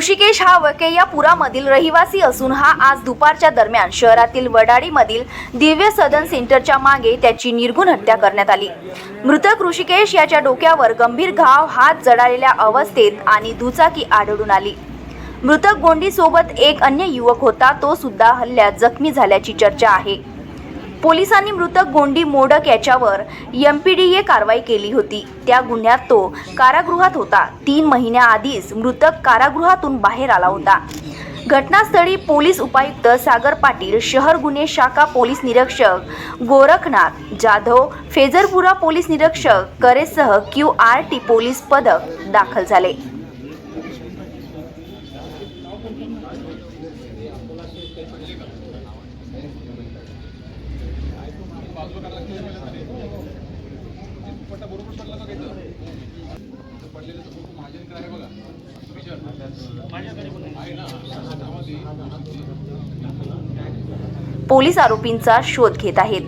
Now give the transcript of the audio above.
ऋषिकेश हा वकेयापुरामधील रहिवासी असून हा आज दुपारच्या दरम्यान शहरातील वडाळीमधील दिव्य सदन सेंटरच्या मागे त्याची निर्गुण हत्या करण्यात आली. मृतक ऋषिकेश याच्या डोक्यावर गंभीर घाव हात जळालेल्या अवस्थेत आणि दुचाकी आढळून आली. मृतक गोंडीसोबत एक अन्य युवक होता तो सुद्धा हल्ल्यात जखमी झाल्याची चर्चा आहे. पोलिसांनी मृतक गोंडी मोडक याच्यावर यम पी डी ए कारवाई केली होती. त्या गुन्ह्यात तो कारागृहात होता. तीन महिन्याआधीच मृतक कारागृहातून बाहेर आला होता. घटनास्थळी पोलीस उपायुक्त सागर पाटील शहर गुन्हे शाखा पोलीस निरीक्षक गोरखनाथ जाधव फेजरपुरा पोलीस निरीक्षक करेसह क्यू आर टी पोलीस पदक दाखल झाले. पोलीस आरोपींचा शोध घेत आहेत.